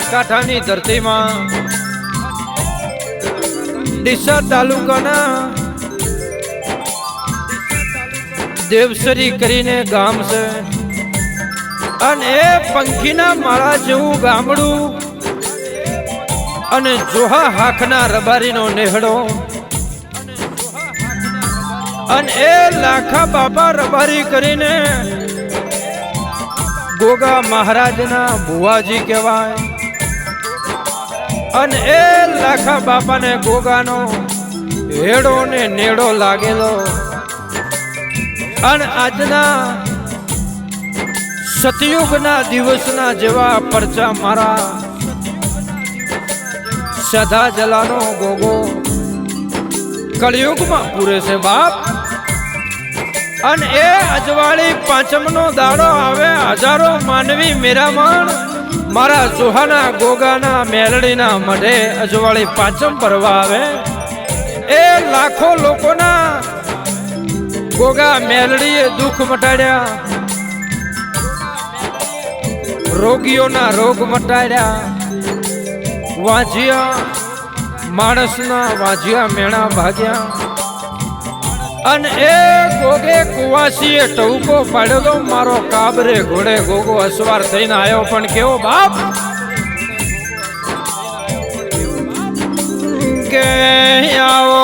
બનાસકાંઠાની ધરતીમાં. ડીસા તાલુકાના દેવસરી કરીને ગામ છે. અને એ પંખીના માળા જેવું ગામડું અને જોહા હાખના રબારીનો નેહડો. અને એ લાખા બાપા રબારી કરીને ગોગા મહારાજના ભુવાજી કહેવાય. અને એ લાખા બાપાને ગોગાનો હેડો ને નેડો લાગેલો. અને આજના સતયુગના દિવસના જેવા પરચા મારા સદા જલાનો ગોગો કળિયુગમાં પૂરે છે બાપ. અને એ અજવાળી પાંચમનો દાડો આવે હજારો માનવી મેરામણ. મારા સુહાના ગોગાના મેલડીના મઢે અજવાળી પાંચમ ભરવા આવે. એ લાખો લોકોના ગોગા મેલડીએ દુઃખ મટાડ્યા. રોગીઓના રોગ મટાડ્યા. વાંજિયા માણસના વાંજિયા મેણા ભાગ્યા. અને એ ગોગે કુવાસીએ ટવકો પાડ્યો તો મારો કાબરે ઘોડે ગોગો અસવાર થઈને આવ્યો પણ કેવો બાપ? કે આવો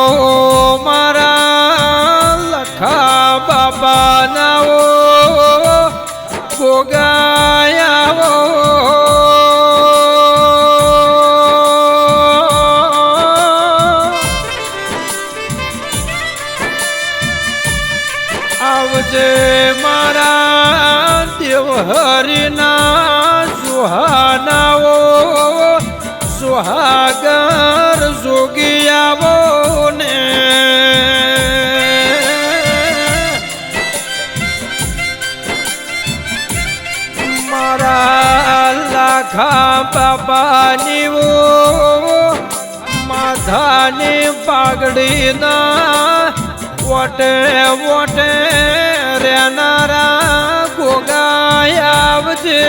મારા લાખા બાબાની માધાની પાઘડીના વોટે વોટે રેનારા ગોગાય આવજે.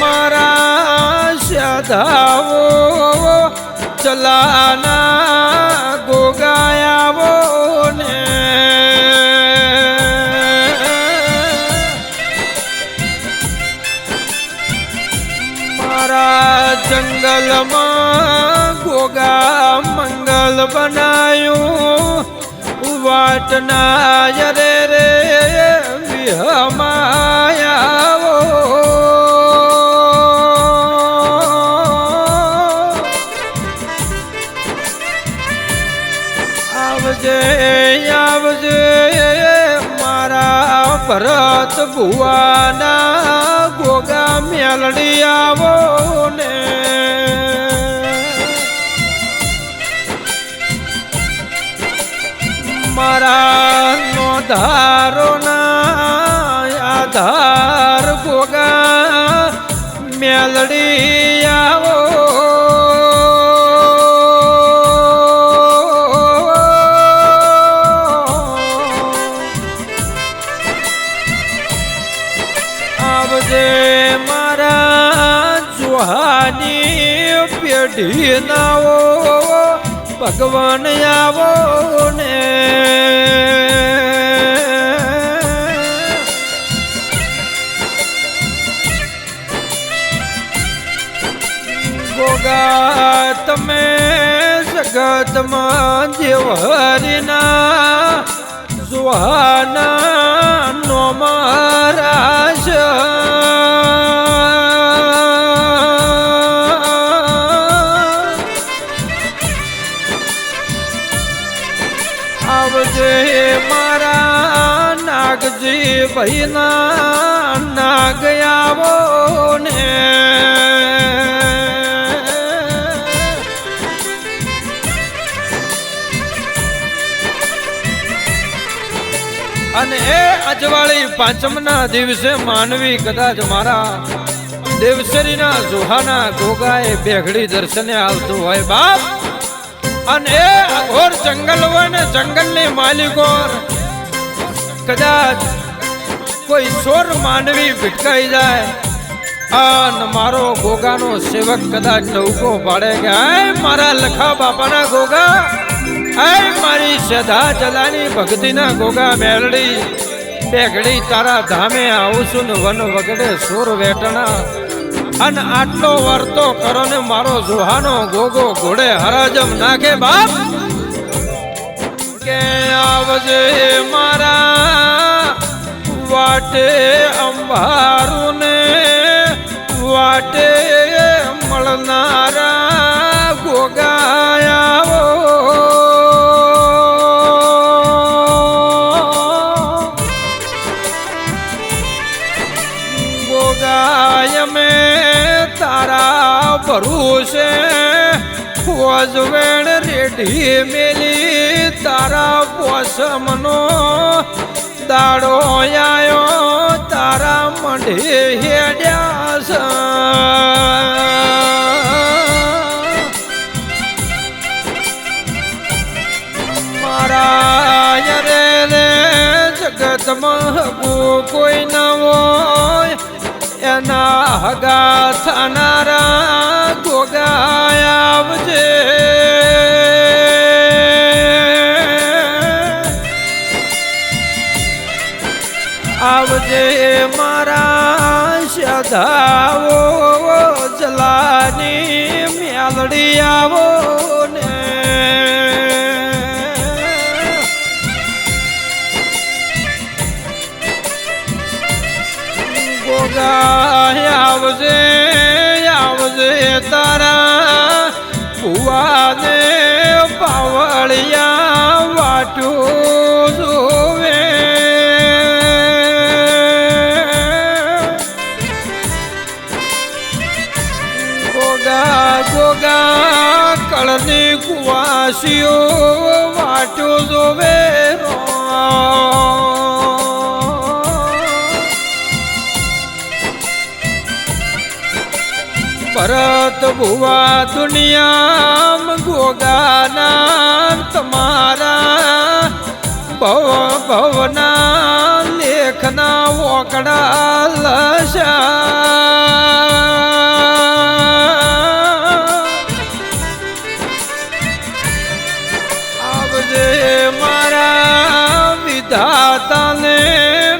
મારા સદાવો ચલાના બનાયું વાટના રે રે વિહમાયાવો. આવજે આવજે મારા ભરત ભુવાના ગોગા મેલડી આવો. મેલડી આવો આવજે મારા જુહાની પેઢી નાવો ભગવાન આવો ને. તમે જગતમાં જેવરીના સુહાના નો મહારાજ. આવજે મારા નાગજી ભાઈના. અને એ અજવાળી પાંચમના દિવસે માનવી કદાચ મારા દેવસરીના જોહાના ગોગાએ બેઘડી દર્શને આવતું હોય બાપ. અને એ અઘોર જંગલ હોય ને જંગલની માલિકો કદાચ કોઈ સોર માનવી ભટકાઈ જાય. અન મારો ગોગાનો સેવક કદાચ નૌકો પાડે કે મારા લખા બાપાના ગોગા આય મારી સદા ચલાની ભક્તિના ગોગા મેલડી બેગડી તારા ધામે આવું છું ને વન વગડે સુર વેટણા. અને આટલો વર્તો કરો ને મારો જુહાનો ગોગો ઘોડે હરાજમ નાખે બાપ. કે આવજે મારા વાટે અંબારું ને વાટે મળનારા વજવેણ મેલી તારા પોસમનો દાડો આયો, તારા મંઢે હેડ્યા રે જગતમાં કોઈ ન હોય, એના હગા થનારા ગોગા આવજે. સદાઓ જલાની મ્યાલડી આવો. ભરત ભુવા દુનિયામ ગોગાના તમારા ભવ ભવના લેખના ઓકડા લશા. આવજે મારા વિધાતાને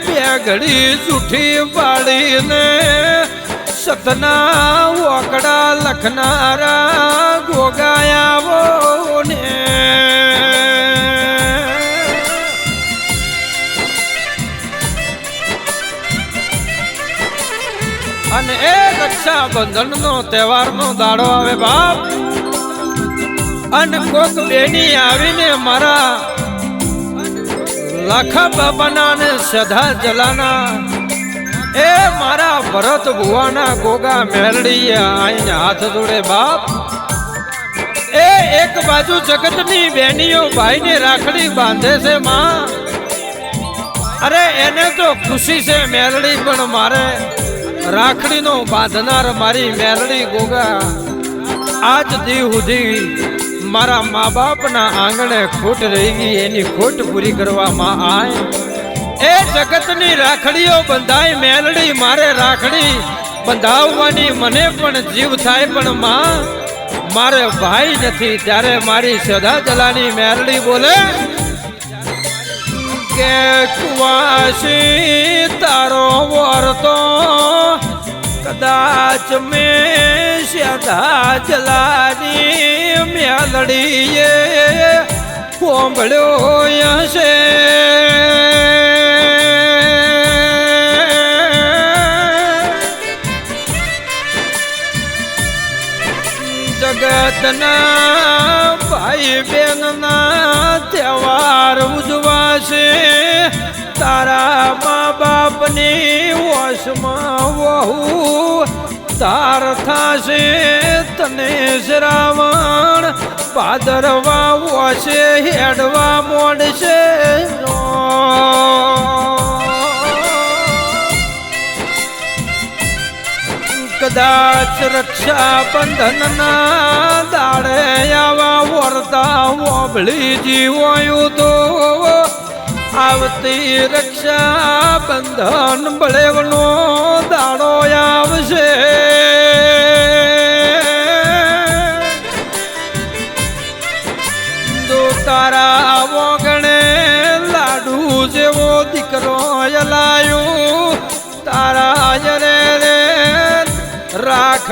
બેગડી જૂઠી પાડીને સતના વોકડા લખનારા ગોગાયાવો ને. અને એ રક્ષાબંધન નો તહેવાર નો દાડો આવે બાપ. અને કોક બેની આવીને મારા લખ બાબાના ને સધા જલાના એ મારા ભરત ભુવાના ગોગા મેલડી આઈને હાથ જોડે બાપ. એ એક બાજુ જગતની બેનીઓ ભાઈને રાખડી બાંધે છે માં. અરે એને તો ખુશી છે મેરડી, પણ મારે રાખડીનો બાંધનાર મારી મેરડી ગોગા. આજ દી સુધી મારા મા બાપના આંગણે ખોટ રહી ગઈ, એની ખોટ પૂરી કરવામાં આય. એ જગતની રાખડીઓ બંધાય મેલડી, મારે રાખડી બંધાવવાની મને પણ જીવ થાય, પણ માં, મારે ભાઈ નથી, ત્યારે મારી સદા જલાની મેલડી બોલે, કે કુવાસી તારો વરતો કદાચ મેં સદા જલાની મેલડીએ કોંભળ્યો હશે. જગતના ભાઈ બેનના તહેવાર ઉજવાશે. તારા મા બાપની વશમાં વહુ તાર થાશે. તને શ્રાવણ ભાદરવા વશે, હેડવા મોડશે. કદાચ રક્ષા બંધનના દાડે આવા વર્તા ઓબળી જીવાયું તો. આવતી રક્ષા બંધન બળેવનો દાડો આવશે.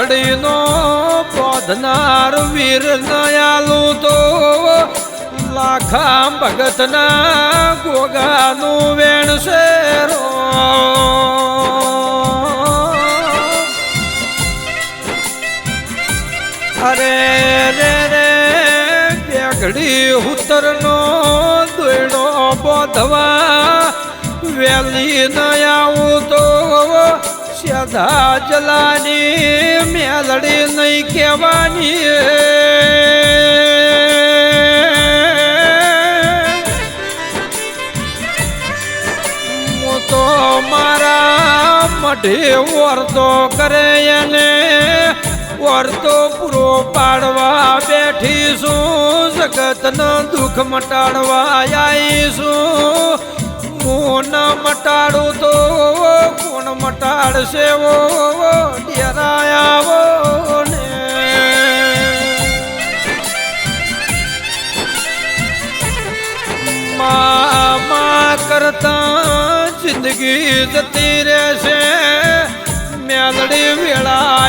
રાખડીનો બોધનાર વીર નયાલુ તો લાખા ભગતના ગોગાનું વેણ શેરો. અરે રે રે, બેગડી ઉત્તરનો દોયડો બોધવા વેલી ન તો સદા જલાની, મેલડી નહીં કહેવાની. હું તો મારા મઢે વર્તો કરે એને, વર્તો પૂરો પાડવા બેઠી છું, જગતનો દુઃખ મટાડવા આવીશું હું ન મટાડું તો? કોણ મટાડશે ઓ ડેરાયાવો ને. મા કરતા જિંદગી જતી રહેશે. મેલડી વેળા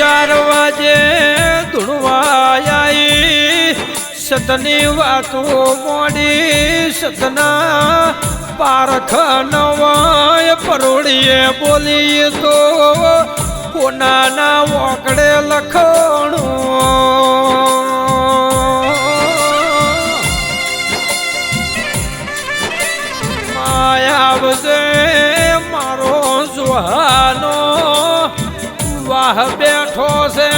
ચાર વાજે ધૂણવા સતની વાતો મોડી સતના પારખ નવાય પરોળીએ બોલી તો કોનાના વોકડે લખણું. માયાવજે મારો સુહાનો વાહ બેઠો છે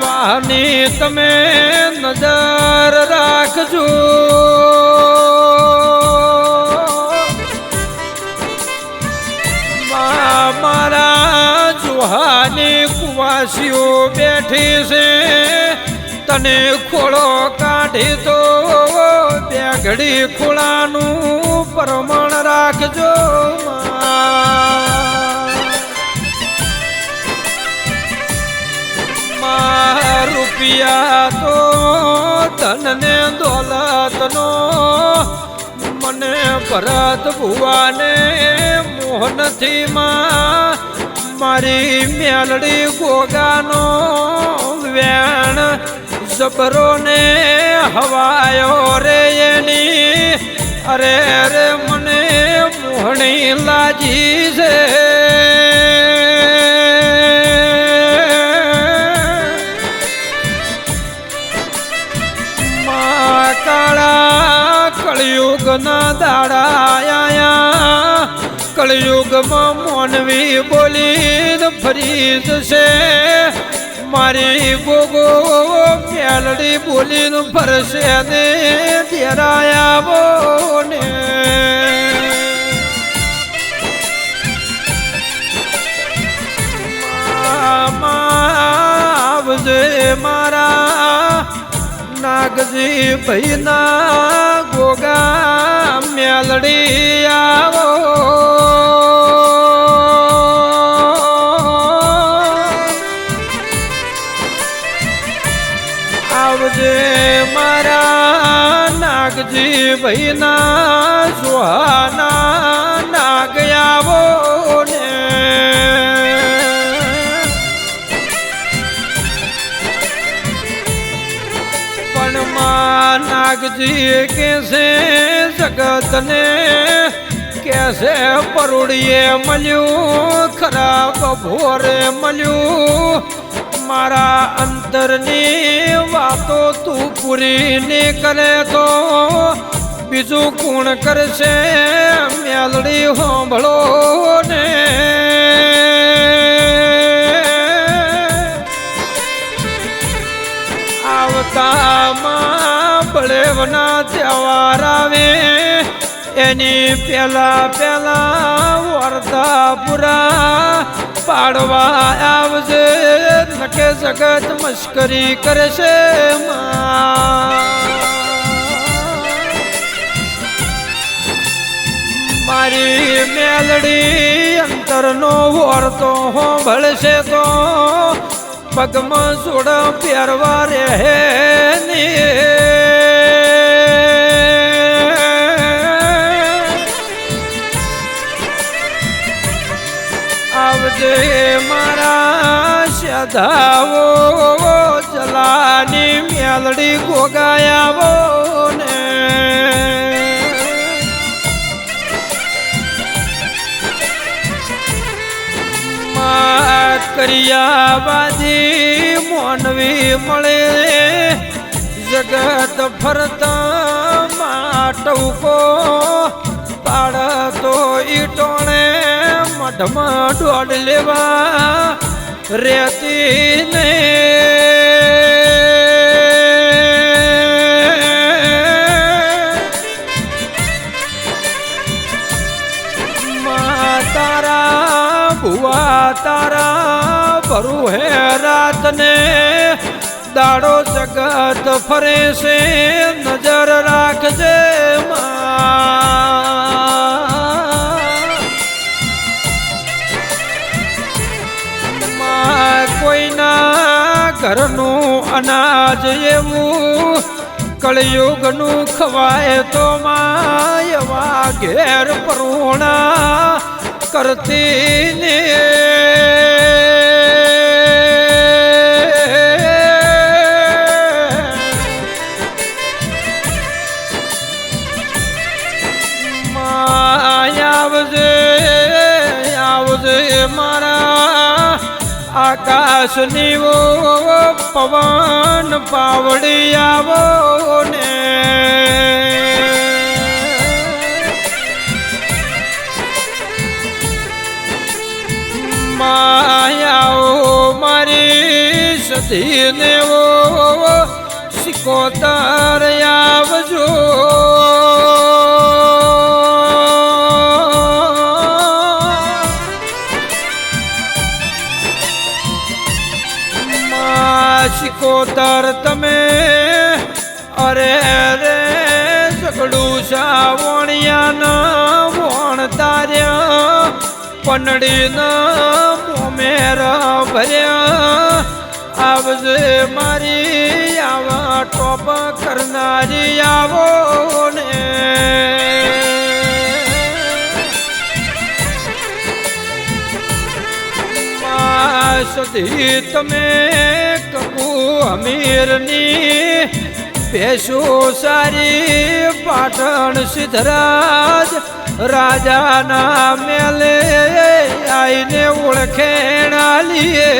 વાહની તમે નજર રાખજો મારા જુહાની કુવાસીઓ બેઠી છે તને ખોળો કાઢી તો બે ઘડી ખોળાનું પ્રમાણ રાખજો, મા. મા રૂપિયા તો ધનને દોલતનો. મને ભરત ભુવાને મોહનથી મારી મેલડી ગોગાનો વેણ જબરો ને હવાયો રે એની. અરે રે મને મોહણી લાજી છે. કાળા કળિયુગના દાડા કળિયુગમાં મોનવી બોલીને ફરી જશે મારી ગોગો મેલડી બોલીને ફરશે ને ડેરાયા બોને. નાગજી ભૈના ગોગા મ્યાલડી આવો. આવજે મારા નાગજી ભૈના સુહાના નાગજી કે જગતને? કે પરુડીએ મળ્યું? ખરાબ ભોરે મળ્યું? મારા અંતરની વાતો તું પૂરી ને કરે તો? બીજું કોણ કરશે? મેલડી હોંભળો ને. દ્વારકામાં બળેવના તહેવાર આવે. એની પેલા પેલા વર્ધાપુરા પાડવા આવજે. નકે જગત મશ્કરી કરશે મારી મેલડી અંતરનો વર્તો ભળશે તો પગમાં જોડ પહેરવા રહે ને. આવજે મારા સદાવો ચલાની મેલડી ગોગાયાવો ને. કરિયાવાદી મોનવી મળે, જગત ફરતા માટવકો પાડતો ઈટોણે. મઢમાં દોડ લેવા રેતી ને. તારા, ભુવા તારા, ભરું હે રાતને. દાડો જગત ફરે છે, નજર રાખજે માં. ઘરનું અનાજ એવું કળયુગનું ખવાય તો માયવા ઘેર પરુણા કરતી ને. આકાશની વો પવન પાવડી આવો ને. માયાઓ મારી સધીને વો સિકોતર પનડી મોમેર ભર્યા. આવજે મારી આવા ટોપ કરનારી આવો ને સુધી તમે કબુ અમીરની ભેસો સારી પાટણ સિદ્ધરાજ રાજાના મેલે આઈને ઓળખેણા લીએ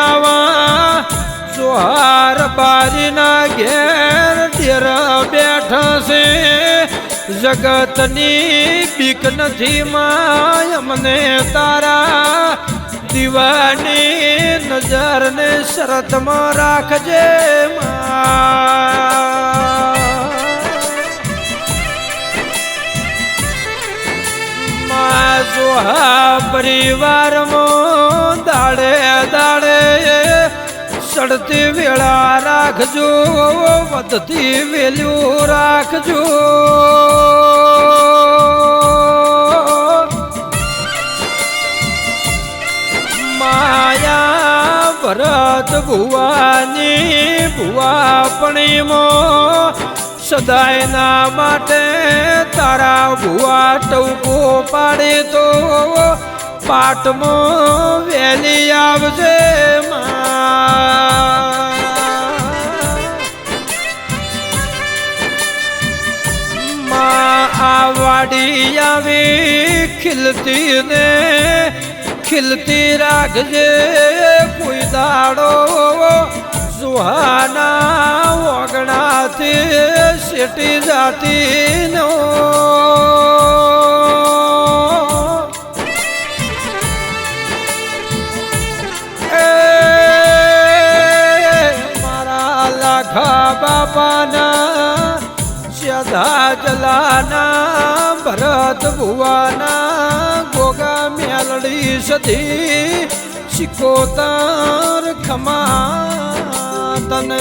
આવા સુહાર બારીના ઘેર ડેર બેઠા છે જગતની બીક નથી માય, અમને તારા દીવાની નજરને શરતમાં રાખજે પરિવારમાં દાડે દાડે સડતી વેળા રાખજો વધતી વેલું રાખજો. માયા ભરત ભુવાની ભુવાપણીમાં સદાયના માટે તારા ભુવા ટવકો પાડે તો પાટમો વેલી આવજે મા. વાડી આવી ખીલતી ને ખીલતી રાખજે કોઈ દાડો. સુહાના ઓગણાથી સેટી જાતીનો. મારા લાખા બાપાના સદા જલાના, ભરત ભુવાના. મેલડી સધી શિકોતર ખમા તને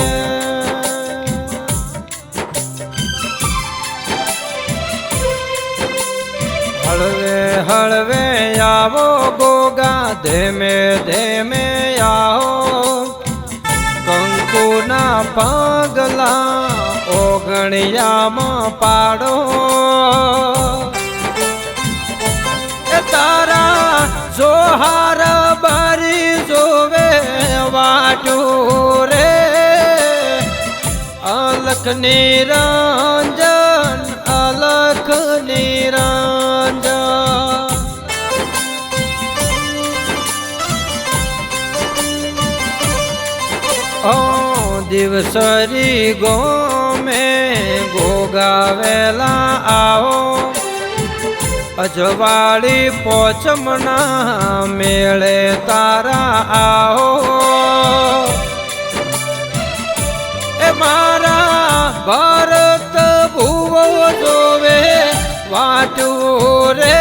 હળવે હળવે આવો ગોગા, ધેમે ધેમે આવો. કંકુના પગલા ઓગણિયામાં પાડો. તારા જોહાર બારી જોવે વાટું રે. અલખ નિરંજન અલખ નિરંજન. દિવસરી ગોમે ગોગાવેલા આવો. અજવાળી પોચમના મેળે તારા આવો. એ મારા ભારત ભૂવો જોવે વાટું રે.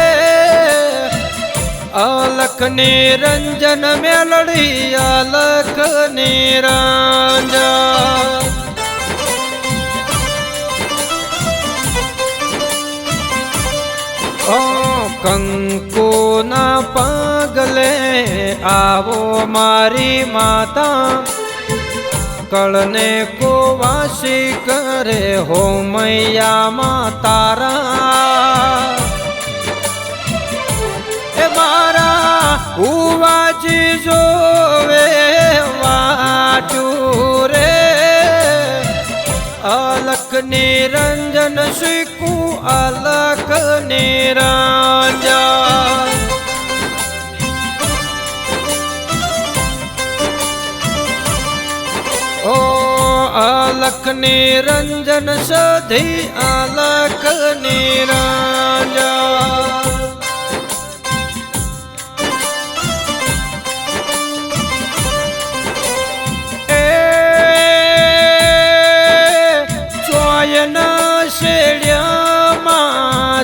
અલખ નિરંજન મેલડી અલખ નિરંજન આવો મારી માતા, કળને કોવાસી કરે હો મૈયામાં તારા એ મારા ઉવાજી જોવે વાટું રે અલખ નિરંજન શીખું અલખ નિરંજન અલખ નિરંજન સધી અલખ નિરંજન એ ચોયના શેડ્યામાં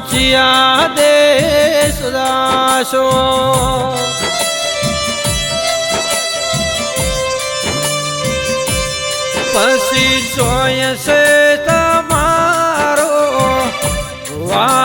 ચિયા દેશ દાસો. પછી છે તમારો વાહો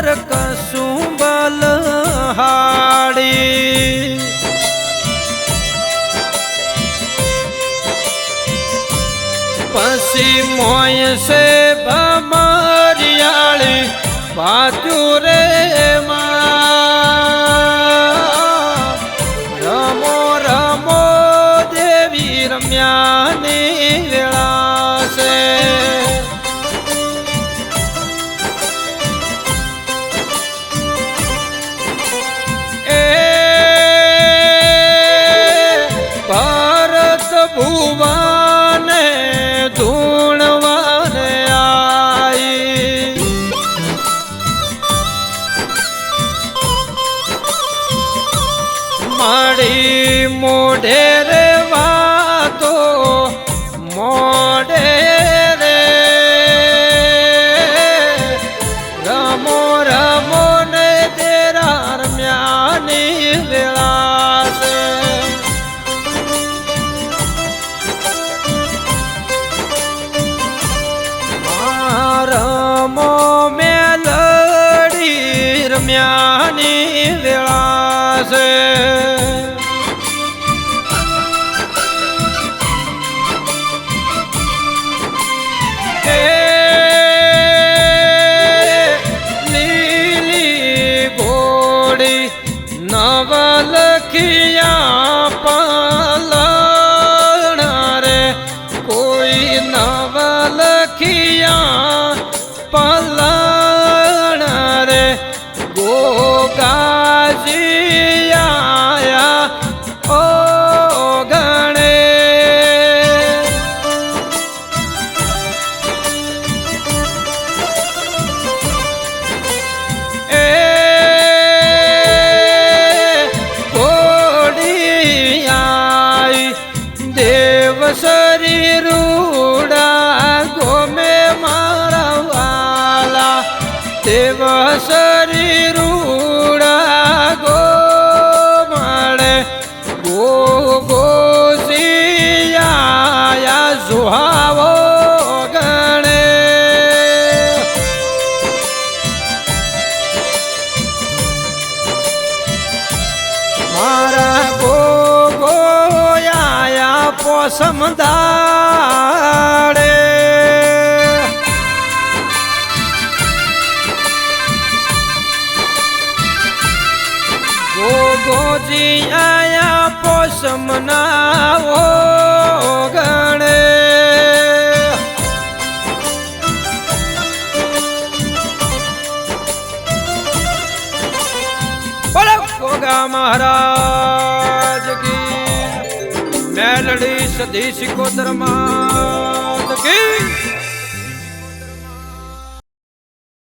શિકોતર બલ હાડી પછી મોય છે ભમરિયાળી પાતું રે માં বাবা કી